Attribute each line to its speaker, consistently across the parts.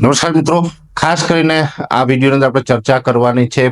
Speaker 1: નમસ્કાર મિત્રો ખાસ કરીને આ વિડીયોની અંદર આપણે ચર્ચા કરવાની છે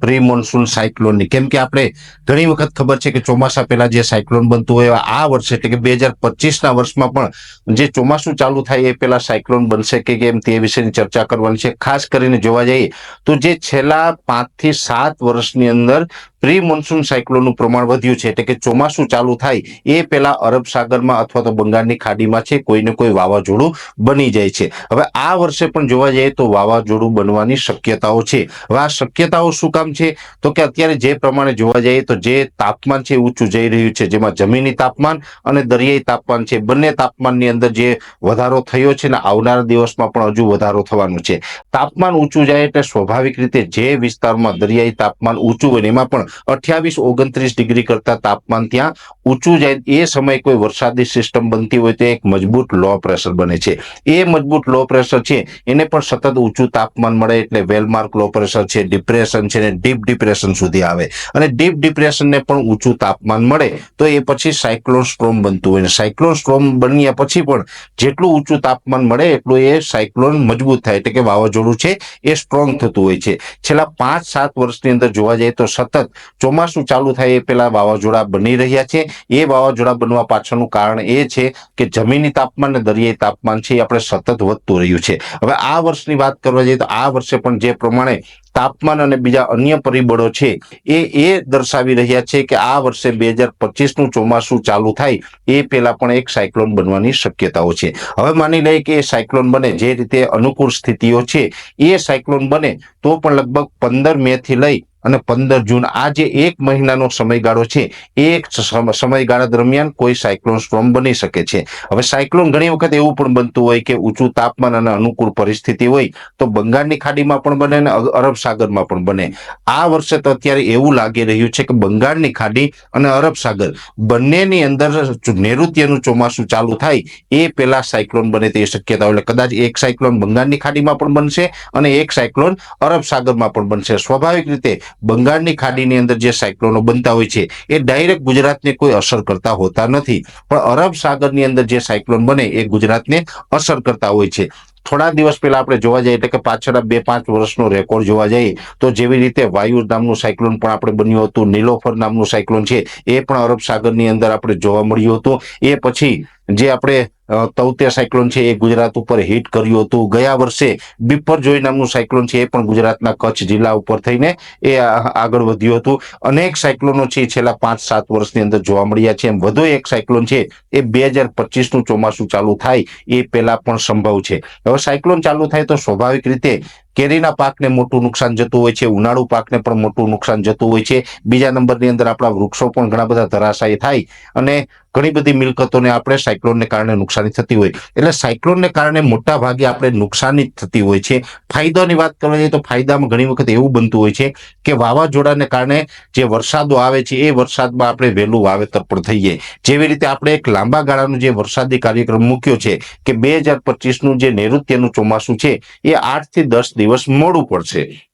Speaker 1: પ્રી મોન્સૂન સાયક્લોનની. કેમ કે આપણે ઘણી વખત ખબર છે કે ચોમાસા પહેલા જે સાયક્લોન બનતું હોય, આ વર્ષે એટલે કે બે હજાર પચીસના વર્ષમાં પણ જે ચોમાસું ચાલુ થાય એ પહેલા સાયક્લોન બનશે કે કેમ તે વિશેની ચર્ચા કરવાની છે. ખાસ કરીને જોવા જઈએ તો જે છેલ્લા પાંચથી સાત વર્ષની અંદર પ્રી મોન્સૂન સાયક્લોનનું પ્રમાણ વધ્યું છે એટલે કે ચોમાસું ચાલુ થાય એ પહેલા અરબ સાગરમાં અથવા તો બંગાળની ખાડીમાં છે, કોઈને કોઈ વાવાઝોડું બની જાય છે. હવે આ વર્ષે પણ જોવા જઈએ તો વાવાઝોડું બનવાની શક્યતાઓ છે. હવે આ શક્યતાઓ શું કામ છે? તો કે અત્યારે જે પ્રમાણે જોવા જઈએ તો જે તાપમાન છે ઊંચું જઈ રહ્યું છે. જેમાં જમીની તાપમાન અને દરિયાઈ તાપમાન છે. બંને તાપમાનની અંદર જે વધારો થયો છે ને આવનારા દિવસમાં પણ હજુ વધારો થવાનો છે. તાપમાન ઊંચું જાય એટલે સ્વાભાવિક રીતે જે વિસ્તારમાં દરિયાઈ તાપમાન ઊંચું હોય એમાં પણ અઠ્યાવીસ ઓગણત્રીસ ડિગ્રી કરતા તાપમાન ત્યાં ઊંચું જાય એ સમયે કોઈ વરસાદી સિસ્ટમ બનતી હોય તો એક મજબૂત લો પ્રેશર બને છે. એ મજબૂત લો પ્રેશર છે. એને પણ સતત ઊંચું તાપમાન મળે એટલે વેલમાર્ક લો પ્રેશર છે ડિપ્રેશન છે ને ડીપ ડિપ્રેશન સુધી આવે. અને ડીપ ડિપ્રેશનને પણ ઊંચું તાપમાન મળે. તો એ પછી સાયક્લોન સ્ટ્રોમ બનતું હોય સાયક્લોન સ્ટ્રોમ બન્યા પછી પણ જેટલું ઊંચું તાપમાન મળે એટલું એ સાયક્લોન મજબૂત થાય. એટલે કે વાવાઝોડું છે એ સ્ટ્રોંગ થતું હોય છે. છેલ્લા પાંચ, સાત વર્ષની અંદર જોવા જઈએ તો સતત ચોમાસું ચાલુ થાય એ પહેલા વાવાઝોડા બની રહ્યા છે. એ વાવાઝોડા બનવા પાછળનું કારણ એ છે કે જમીની તાપમાન અને દરિયાઈ તાપમાન છે એ આપણે સતત વધતું રહ્યું છે. હવે આ વર્ષની વાત કરવા જઈએ તો આ વર્ષે પણ જે પ્રમાણે તાપમાન અને બીજા અન્ય પરિબળો છે, એ એ દર્શાવી રહ્યા છે કે આ વર્ષે બે હજાર પચીસનું ચોમાસું ચાલુ થાય, એ પહેલા પણ એક સાયક્લોન બનવાની શક્યતાઓ છે. હવે માની લઈએ કે એ સાયક્લોન બને, જે રીતે અનુકૂળ સ્થિતિઓ છે, એ સાયક્લોન બને, તો પણ લગભગ પંદર મે થી લઈ અને પંદર જૂન આ જે એક મહિનાનો સમયગાળો છે, એક સમ- સમયગાળા દરમિયાન કોઈ સાયક્લોન સ્ટ્રોમ બની શકે છે. હવે સાયક્લોન ઘણી વખત એવું પણ બનતું હોય કે ઊંચું તાપમાન અને અનુકૂળ પરિસ્થિતિ હોય, તો બંગાળની ખાડીમાં પણ બને અને અરબ સાગરમાં પણ બને. આ વર્ષે તો અત્યારે એવું લાગી રહ્યું છે કે બંગાળની ખાડી અને અરબ સાગર બંનેની અંદર નૈઋત્યનું ચોમાસું ચાલુ થાય, એ પહેલા સાયક્લોન બને તે શક્યતા એટલે કદાચ એક સાયક્લોન બંગાળની ખાડીમાં પણ બનશે અને એક સાયક્લોન અરબ સાગરમાં પણ બનશે. સ્વાભાવિક રીતે બંગાળની ખાડીની અંદર જે સાયક્લોનો બનતા હોય છે, એ ડાયરેક્ટ ગુજરાતને કોઈ અસર કરતા હોતા નથી. પણ અરબ સાગરની અંદર જે સાયક્લોન બને, એ ગુજરાતને અસર કરતા હોય છે. થોડા દિવસ પહેલા આપણે જોવા જઈએ, એટલે કે પાછળના બે પાંચ વર્ષનો રેકોર્ડ જોવા જઈએ, તો જેવી રીતે વાયુ નામનું સાયક્લોન પણ આપણે બન્યું હતું, નીલોફર નામનું સાયક્લોન છે, એ પણ અરબ સાગરની અંદર આપણે જોવા મળ્યું હતું. એ પછી જે આપણે તૌતે સાયક્લોન છે એ ગુજરાત ઉપર હિટ કર્યું હતું. ગયા વર્ષે બિપરજોય નામનું સાયક્લોન છે એ પણ ગુજરાતના કચ્છ જિલ્લા ઉપર થઈને એ આગળ વધ્યું હતું. અનેક સાયક્લોનો છે છેલ્લા પાંચ, સાત વર્ષની અંદર જોવા મળ્યા છે. એમ વધુ એક સાયક્લોન છે એ બે હજાર પચીસનું ચોમાસું ચાલુ થાય એ પહેલા પણ સંભવ છે. હવે સાયક્લોન ચાલુ થાય તો સ્વાભાવિક રીતે કેરીના પાકને મોટું નુકસાન જતું હોય છે, ઉનાળુ પાકને પણ મોટું નુકસાન જતું હોય છે. બીજા નંબરની અંદર આપણા વૃક્ષો પણ ઘણા બધા ધરાશાયી થાય અને ઘણી બધી મિલકતોને આપણે સાયક્લોનને કારણે નુકસાની થતી હોય. એટલે સાયક્લોનને કારણે મોટા ભાગે આપણે નુકસાની થતી હોય છે. ફાયદાની વાત કરવા જઈએ તો ફાયદામાં ઘણી વખત એવું બનતું હોય છે કે વાવાઝોડાને કારણે જે વરસાદો આવે છે, એ વરસાદમાં આપણે વહેલું વાવેતર પણ થઈએ જેવી રીતે આપણે એક લાંબા ગાળાનું જે વરસાદી કાર્યક્રમ મૂક્યો છે કે બે હજાર પચીસનું જે નૈઋત્યનું ચોમાસું છે, એ આઠથી દસ દિવસ મોડું પડશે.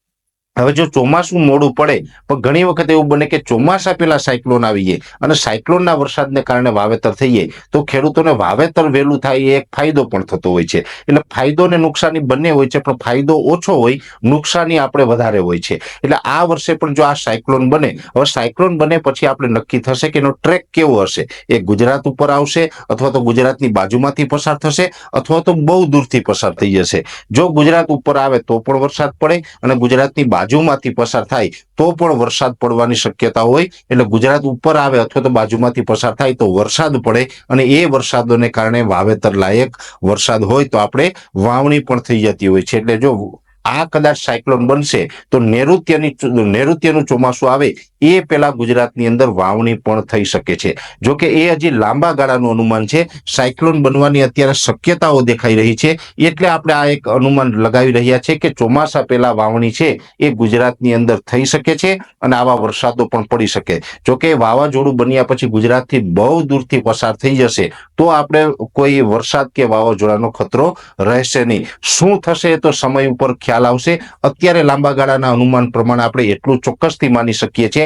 Speaker 1: હવે જો ચોમાસું મોડું પડે, પણ ઘણી વખત એવું બને કે ચોમાસા પેલા સાયક્લોન આવી જાય અને સાયક્લોનના વરસાદને કારણે વાવેતર થઈ જાય, તો ખેડૂતોને વાવેતર વહેલું થાય એ એક ફાયદો પણ થતો હોય છે. એટલે ફાયદો ને નુકસાની બંને હોય છે, પણ ફાયદો ઓછો હોય, નુકસાની આપણે વધારે હોય છે. એટલે આ વર્ષે પણ જો આ સાયક્લોન બને, હવે સાયક્લોન બને પછી આપણે નક્કી થશે કે એનો ટ્રેક કેવો હશે? એ ગુજરાત ઉપર આવશે, અથવા તો ગુજરાતની બાજુમાંથી પસાર થશે, અથવા તો બહુ દૂરથી પસાર થઈ જશે. જો ગુજરાત ઉપર આવે તો પણ વરસાદ પડે અને ગુજરાતની બાજુમાંથી પસાર થાય તો પણ વરસાદ પડવાની શક્યતા હોય. એટલે ગુજરાત ઉપર આવે અથવા તો બાજુમાંથી પસાર થાય તો વરસાદ પડે અને એ વરસાદોને કારણે વાવેતર લાયક વરસાદ હોય તો આપણે વાવણી પણ થઈ જતી હોય છે. એટલે જો આ કદાચ સાયક્લોન બનશે તો નૈઋત્યની નૈઋત્યનું ચોમાસું આવે એ પહેલા ગુજરાતની અંદર વાવણી પણ થઈ શકે છે. જો કે એ હજી લાંબા ગાળાનું અનુમાન છે. સાયક્લોન બનવાની અત્યારે શક્યતાઓ દેખાઈ રહી છે. એટલે આપણે આ એક અનુમાન લગાવી રહ્યા છે કે ચોમાસા પહેલા વાવણી છે એ ગુજરાતની અંદર થઈ શકે છે અને આવા વરસાદો પણ પડી શકે. જો કે વાવાઝોડું બન્યા પછી ગુજરાતથી બહુ દૂરથી પસાર થઈ જશે તો આપણે કોઈ વરસાદ કે વાવાઝોડાનો ખતરો રહેશે નહીં. શું થશે તો સમય ઉપર ખ્યાલ આવશે. અત્યારે લાંબા ગાળાના અનુમાન પ્રમાણે આપણે એટલું ચોક્કસથી માની શકીએ છીએ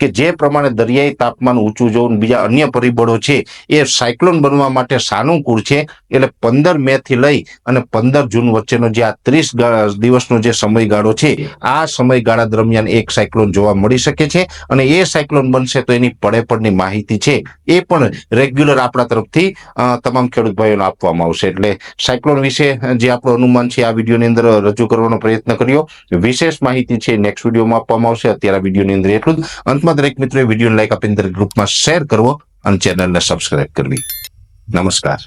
Speaker 1: કે જે પ્રમાણે દરિયાઈ તાપમાન ઊંચું જવું બીજા અન્ય પરિબળો છે, એ સાયક્લોન બનવા માટે સાનુકૂળ છે. એટલે પંદર મે થી લઈ અને પંદર જૂન વચ્ચેનો જે આ ત્રીસ દિવસનો જે સમયગાળો છે, આ સમયગાળા દરમિયાન એક સાયક્લોન જોવા મળી શકે છે અને એ સાયક્લોન બનશે તો એની પડે પડની માહિતી છે. એ પણ રેગ્યુલર આપણા તરફથી તમામ ખેડૂત ભાઈઓને આપવામાં આવશે. એટલે સાયક્લોન વિશે જે આપણું અનુમાન છે, આ વિડીયોની અંદર રજૂ કરવાનો પ્રયત્ન કર્યો. વિશેષ માહિતી છે, નેક્સ્ટ વિડીયોમાં આપવામાં આવશે. અત્યારે આ વિડીયોની અંદર એટલું જ. અંતમાં દરેક મિત્રોએ વીડિયો લાઈક આપીને દરેક ગ્રુપમાં શેર કરવો અને ચેનલને સબસ્ક્રાઇબ કરવી. નમસ્કાર.